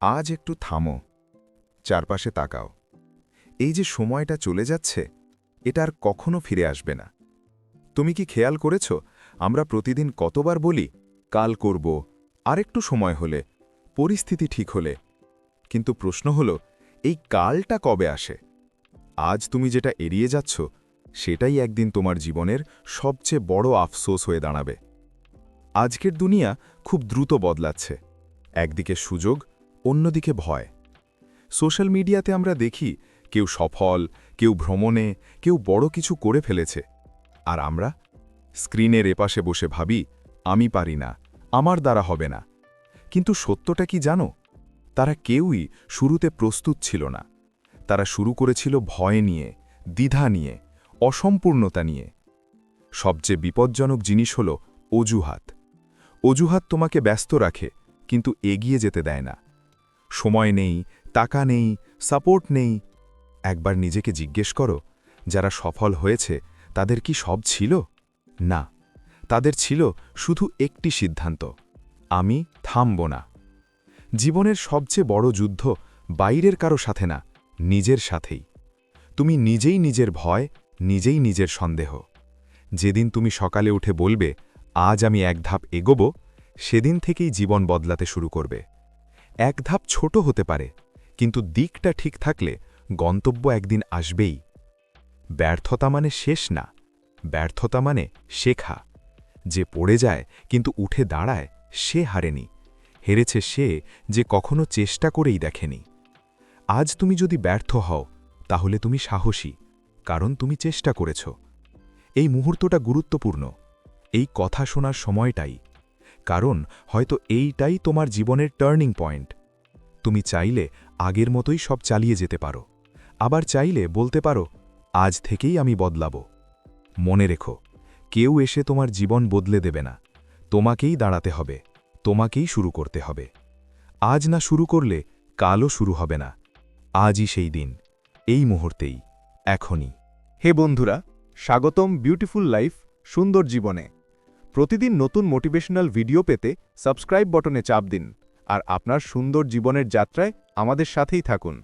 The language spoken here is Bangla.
আজ একটু থামো। চারপাশে তাকাও। এই যে সময়টা চলে যাচ্ছে, এটা আর কখনো ফিরে আসবে না। তুমি কি খেয়াল করেছ? আমরা প্রতিদিন কতবার বলি, কাল করব, আরেকটু সময় হলে, পরিস্থিতি ঠিক হলে। কিন্তু প্রশ্ন হল, এই কালটা কবে আসে? আজ তুমি যেটা এড়িয়ে যাচ্ছ, সেটাই একদিন তোমার জীবনের সবচেয়ে বড় আফসোস হয়ে দাঁড়াবে। আজকের দুনিয়া খুব দ্রুত বদলাচ্ছে। একদিকে সুযোগ অন্যদিকে ভয়। সোশ্যাল মিডিয়াতে আমরা দেখি কেউ সফল, কেউ ভ্রমণে, কেউ বড় কিছু করে ফেলেছে। আর আমরা? স্ক্রিনের এপাশে বসে ভাবি, আমি পারি না, আমার দ্বারা হবে না। কিন্তু সত্যটা কি জানো? তারা কেউই শুরুতে প্রস্তুত ছিল না। তারা শুরু করেছিল ভয় নিয়ে, দ্বিধা নিয়ে, অসম্পূর্ণতা নিয়ে। সবচেয়ে বিপজ্জনক জিনিস হল অজুহাত। অজুহাত তোমাকে ব্যস্ত রাখে, কিন্তু এগিয়ে যেতে দেয় না। সময় নেই, টাকা নেই, সাপোর্ট নেই। একবার নিজেকে জিজ্ঞেস করো, যারা সফল হয়েছে, তাদের কি সব ছিল? না, তাদের ছিল শুধু একটি সিদ্ধান্ত, আমি থামব না। জীবনের সবচেয়ে বড় যুদ্ধ বাইরের কারও সাথে না, নিজের সাথেই। তুমি নিজেই নিজের ভয়, নিজেই নিজের সন্দেহ। যেদিন তুমি সকালে উঠে বলবে, আজ আমি এক ধাপ এগোব সেদিন থেকেই জীবন বদলাতে শুরু করবে। এক ধাপ ছোট হতে পারে, কিন্তু দিকটা ঠিক থাকলে গন্তব্য একদিন আসবেই। ব্যর্থতা মানে শেষ না, ব্যর্থতা মানে শেখা। যে পড়ে যায় কিন্তু উঠে দাঁড়ায়, সে হারেনি। হেরেছে সে যে কখনো চেষ্টা করেই দেখেনি। আজ তুমি যদি ব্যর্থ হও, তাহলে তুমি সাহসী, কারণ তুমি চেষ্টা করেছ। এই মুহূর্তটা গুরুত্বপূর্ণ। এই কথা শোনার সময়টাই কারণ হয়তো এইটাই তোমার জীবনের টার্নিং পয়েন্ট। তুমি চাইলে আগের মতোই সব চালিয়ে যেতে পারো। আবার চাইলে বলতে পারো, আজ থেকেই আমি বদলাব। মনে রেখো, কেউ এসে তোমার জীবন বদলে দেবে না। তোমাকেই দাঁড়াতে হবে, তোমাকেই শুরু করতে হবে। আজ না শুরু করলে কালও শুরু হবে না। আজই সেই দিন, এই মুহূর্তেই, এখনই। হে বন্ধুরা, স্বাগতম বিউটিফুল লাইফ, সুন্দর জীবনে। প্রতিদিন নতুন মোটিভেশনাল ভিডিও পেতে সাবস্ক্রাইব বটনে চাপ দিন আর আপনার সুন্দর জীবনের যাত্রায় আমাদের সাথেই থাকুন।